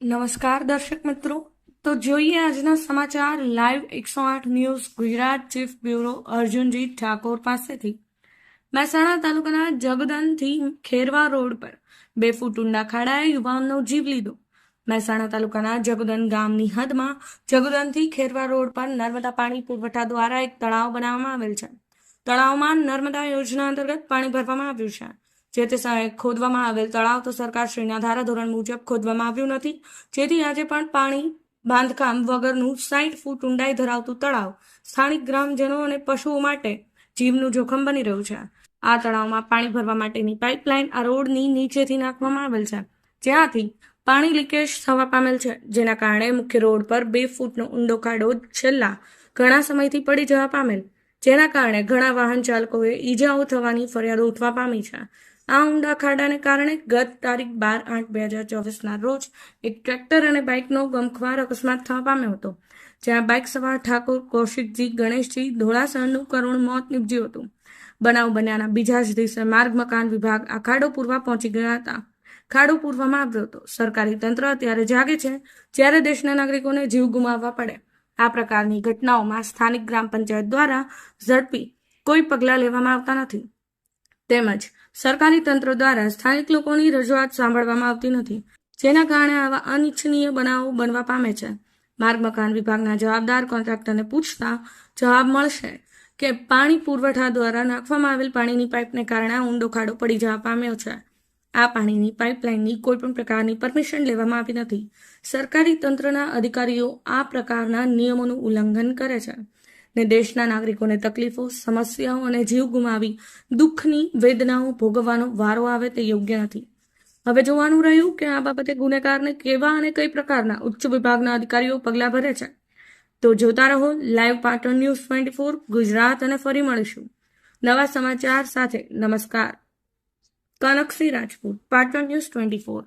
નમસ્કાર દર્શક મિત્રો તો જોઈએ આજના સમાચાર લાઈવ એકસો આઠ news Gujarat chief bureau Arjunji Thakor પાસેથી મહેસાણા તાલુકાના જગદનથી ખેરવા રોડ પર બે ફૂટ ઊંડા ખાડાએ યુવાનનો જીવ લીધો. મહેસાણા તાલુકાના જગદન ગામની હદમાં જગદનથી ખેરવા રોડ પર નર્મદા પાણી પુરવઠા દ્વારા એક તળાવ બનાવવામાં આવેલ છે. તળાવમાં નર્મદા યોજના અંતર્ગત પાણી ભરવામાં આવ્યું છે. જે તે સમયે ખોદવામાં આવેલ તળાવ તો સરકારશ્રીના ધારાધોરણ મુજબ ખોદવામાં આવ્યું નથી. જેથી આજે પણ પાણી બાંધકામ વગરનું સાઠ ફૂટ ઊંડાઈ ધરાવતું તળાવ સ્થાનિક ગ્રામજનો અને પશુઓ માટે જીવનું જોખમ બની રહ્યું છે. આ તળાવમાં પાણી ભરવા માટેની પાઇપલાઇન આ રોડની નીચેથી નાખવામાં આવેલ છે. જ્યાંથી પાણી લીકેજ થવા પામેલ છે. જેના કારણે મુખ્ય રોડ પર બે ફૂટનો ઊંડો ખાડો છેલ્લા ઘણા સમયથી પડી જવા પામેલ. જેના કારણે ઘણા વાહન ચાલકોએ ઈજાઓ થવાની ફરિયાદો ઉઠવા પામી છે. આ ઊંડા ખાડાને કારણે ગત તારીખ બાર આઠ બે હજાર ચોવીસના રોજ એક ટ્રેક્ટર અને બાઇકનો ગમખ્વાર અકસ્માત થવા પામ્યો હતો, જ્યાં બાઇક સવાર ઠાકોર, કૌશિકજી, ગણેશજી, ધોળાસરનું કરુણ મોત નીપજ્યું હતું. બનાવ બન્યાના બીજા જ દિવસે માર્ગ, મકાન વિભાગ આ પૂરવા પહોંચી ગયા હતા. ખાડો પૂરવામાં આવ્યો હતો. સરકારી તંત્ર અત્યારે જાગે છે જ્યારે દેશના નાગરિકોને જીવ ગુમાવવા પડે. આ પ્રકારની ઘટનાઓમાં સ્થાનિક ગ્રામ પંચાયત દ્વારા ઝડપી કોઈ પગલાં લેવામાં આવતા નથી. તેમજ સરકારી તંત્ર દ્વારા સ્થાનિક લોકોની રજૂઆત સાંભળવામાં આવતી નથી, જેના કારણે આવા અનિચ્છનીય બનાવો બનવા પામે છે. માર્ગ મકાન વિભાગના જવાબદાર કોન્ટ્રાક્ટરને પૂછતા જવાબ મળશે કે પાણી પુરવઠા દ્વારા નાખવામાં આવેલ પાણીની પાઇપને કારણે ઊંડો ખાડો પડી જવા પામ્યો છે. આ પાણીની પાઇપલાઇનની કોઈપણ પ્રકારની પરમિશન લેવામાં આવી નથી. સરકારી તંત્રના અધિકારીઓ આ પ્રકારના નિયમોનું ઉલ્લંઘન કરે છે. ને દેશના નાગરિકોને તકલીફો, સમસ્યાઓ અને જીવ ગુમાવી દુઃખની વેદનાઓ ભોગવવાનો વારો આવે તે યોગ્ય નથી. હવે જોવાનું રહ્યું કે આ બાબતે ગુનેગારને કેવા અને કઈ પ્રકારના ઉચ્ચ વિભાગના અધિકારીઓ પગલાં ભરે છે. તો જોતા રહો live Patan news twenty four, Gujarat અને ફરી મળીશું. નવા સમાચાર સાથે નમસ્કાર. Kanaksinh Rajput, Patan news twenty four